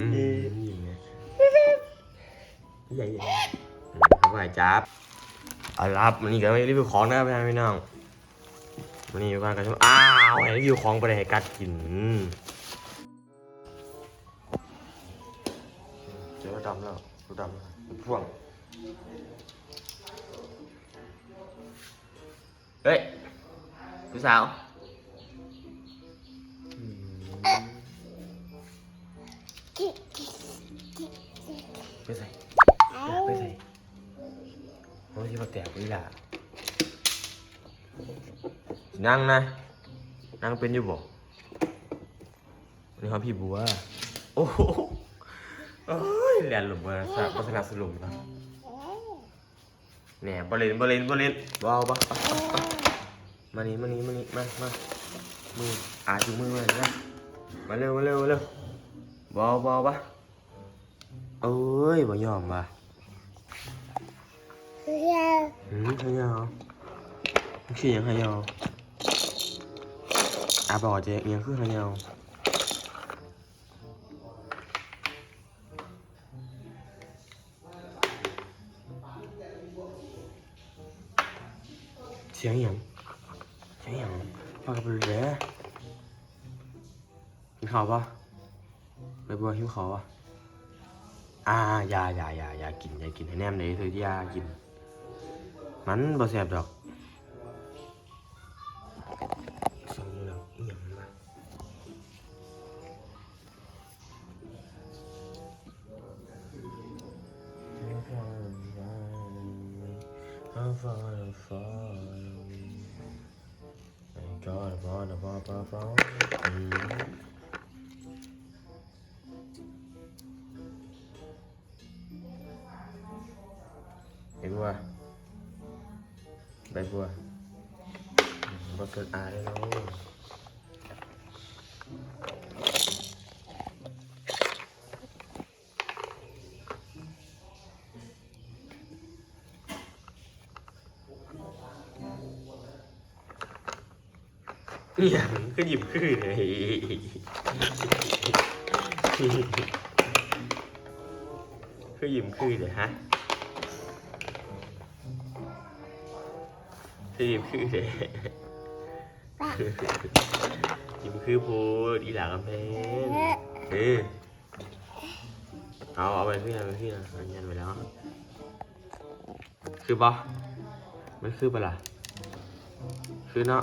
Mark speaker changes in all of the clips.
Speaker 1: อืมยิงไงใหญ่ใหญ่เขาไปจับเอาละครับวันนี้ก็ไม่รีวิวของนะครับพี่น้องวันนี้อยู่กันกันช่วอ้าวให้รีวิวของไปให้กัดกินเจอดำแล้วดูดำพ่วงเฮ้ยพี่สาว ไปใส่อย่าไปใส่โอ้ยที่มาแตกวิลานั่งนะ นั่งเป็นอยู่บ่นี่ครับพี่บัว โอ้โหเอ้ยแลนหลุมมาสนับสนับสนุนนะแหน่บอลเลนบอลเลนบอลเลนว้าวบ้ามานี่มานี่มานี่มามามืออาจูมือมานะมาเร็วมาเร็วมาเร็ว บอลบอลปะเอ้ยบ่ยอมปะอืมขยาวมันคือหยังขยาวอาบอกเจ๊ยังคือขยาวเสียงหยังเสียงหยังฟังกับเรือกินข้าวปะไป บัวหิวข้าวะอ่าอย่าอย่าอย่าอย่ากินอย่ากินให้แนมเลยเธออย่ากิน มันบ่แซ่บดอกสองแล้วอีหยังวะเห็นว่า ใบบัวบัเกิดอาได้แล้วอย่างก็หยิบขึ้นเลยคือหยิบขึ้นเลยฮะ ทีมคือเดทีมคือพูดอีหลากำเพงเออเอาเอาไปพี่นะไปพี่นะเอาเงินไปแล้ว คือปะไม่คือปะล่ะ คือเนาะ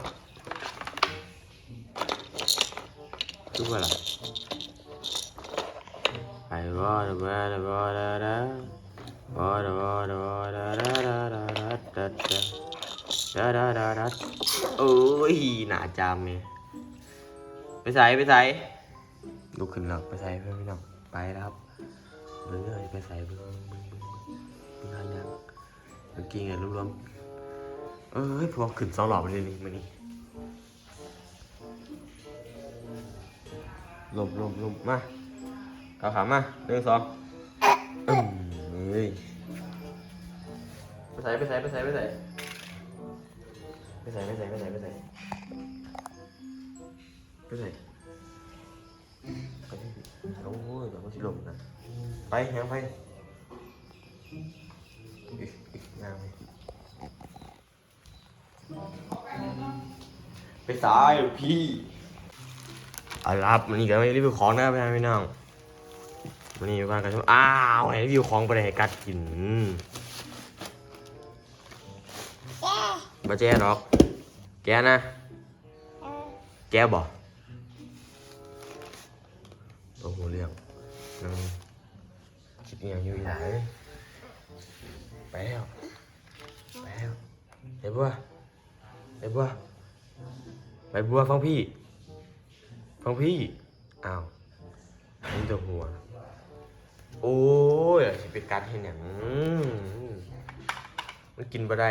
Speaker 1: คือปะล่ะไปบ่ได้บ่ได้บ่ได้ได้บ่ได้บ่ได้บ่ได้ได้ได้ได้ได้ได้ ดาดาดาดาโอ้ยหนาจามเนี่ยไปใส่ไปใส่ลุกขึ้นหลังไปใส่เพื่อนพี่น้องไปแล้วครับเบิ่งเลยไปใส่เบิ่งเบิ่งเบิ่งเบิ่งเบิ่งอยังเมื่อกี้ไงรวมๆเอ้ยพอขึ้นสองหลอบเลยนี่มันนี่ลมลมลมมาเอาขามาหนึ่งสองอืมเฮ้ยไปใส่ไปใส่ไปใส่ไปใส่ ไปใส่ไปใส่ไปใส่ไปใส่ไปใส่ไปโอ้ยเดี๋ยวมันสิลมนะไปยังไปอีกอีกยางไปสายพี่อารับวันนี้ก็ไม่รีวิวของนะครับพี่น้องวันนี้อยู่กันกันชอ้าวให้รีวิวของไปให้กัดกิน บ่แจ้หรอก แกนะ แกบอกโอ้โหเรื่องนั่งคิดอหย่างอยู่อีหลายไปแล้วไปแล้วไปบัวไปบัวไปบัวฟังพี่ ฟังพี่ อ้าวนี่ตัวหัว โอ้ยสิไปกัดเห็นอย่างมันกินบ่ได้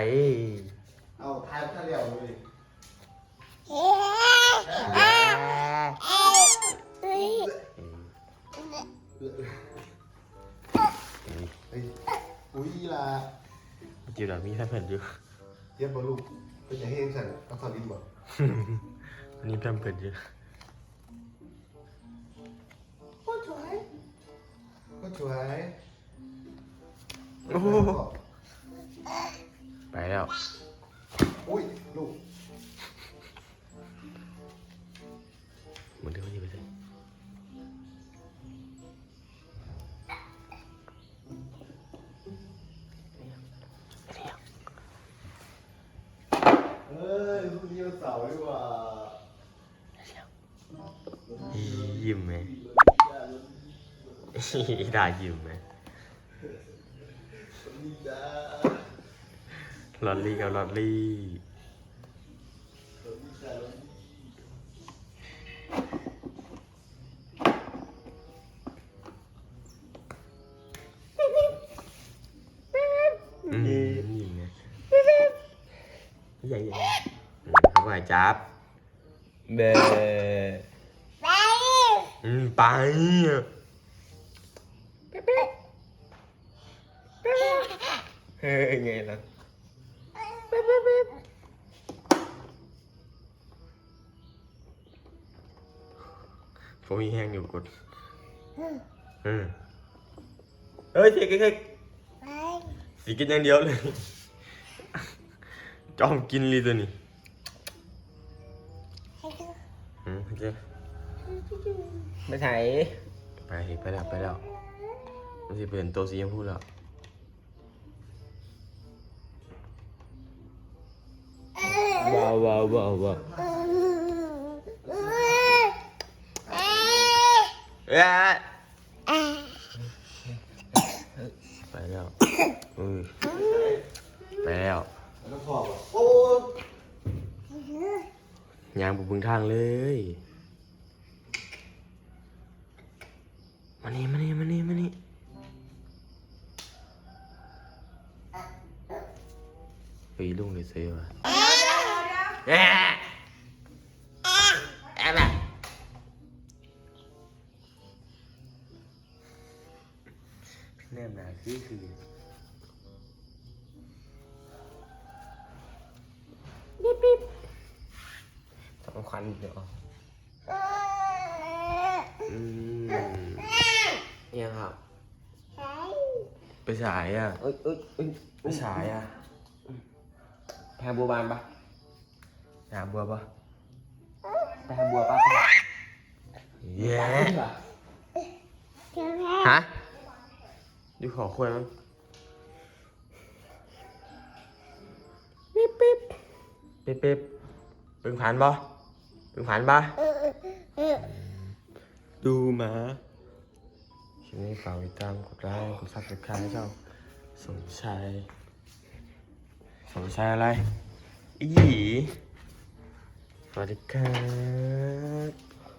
Speaker 2: เอาทายถ้าเรียวเลยอุ้ยล่ะ
Speaker 1: จิ๋วเรามีแค่เพื่อนอยู่
Speaker 2: เทียบบอลลูกเป็นอย่างให้เองสันเอาทอดินบ่
Speaker 1: อันนี้แพร่เพื่อนอยู่
Speaker 2: โอ้ถอยสวย
Speaker 1: โอ้ไปแล้ว
Speaker 2: อุ้ยลูก
Speaker 1: มันเดินอยู่ไปเลย
Speaker 2: เอ้ยลูกนี้มันเสาดีกว่า
Speaker 1: ยิ้มไหมได้ยิ้มไหม
Speaker 2: นี่จ้า
Speaker 1: ลอตลี่กับลอตลี่
Speaker 2: นี่จ้า
Speaker 1: อืมยิ้มไหมใหญ่ใหญ่เขาไปจับเบอืมไปเฮ้ยไงล่ะ ผมมีแห้งอยู่กดเออเฮ้ยเจ๊กเจ๊กสีกินอย่างเดียวเลย จอมกินเลยตัวนี้อืมเจ๊
Speaker 3: ไม่ไถ
Speaker 1: ไป ไปแล้ว ไปแล้วมันจะเป็นตัวสีชมพูแล้
Speaker 3: ว ว้าวว้าวว้าว
Speaker 1: เอ้ยไปแล้วอือไปแล้ว
Speaker 2: แล้วพ่อบอกโอ้
Speaker 1: ยางบุบึงทางเลยมานี่มานี่มานี่มานี่ไปลุงเลยเซวะเอ๊ะ แอบแบบแนมหนาคือคือ
Speaker 3: สำคัญเดี๋ยว
Speaker 1: อืม
Speaker 3: เนี่ยครับ
Speaker 1: ไปฉายอะ
Speaker 3: เอ้ยเอ้ยเอ้ย
Speaker 1: ไปฉายอะ
Speaker 3: ไปหาบัวบานปะ
Speaker 1: หาบัวปะ
Speaker 3: ไปหาบัวปะ
Speaker 1: เย้ฮะดูขอคุยมั้งปิ๊บปิ๊บปิ๊บปิ๊บปึงผ่านปะปึงผ่านปะดูมาคลิปนี้ฝากติดตามกดไลค์กดซับสไครต์เจ้าสมชายสมชายอะไรอีหยี สวัสดีครับ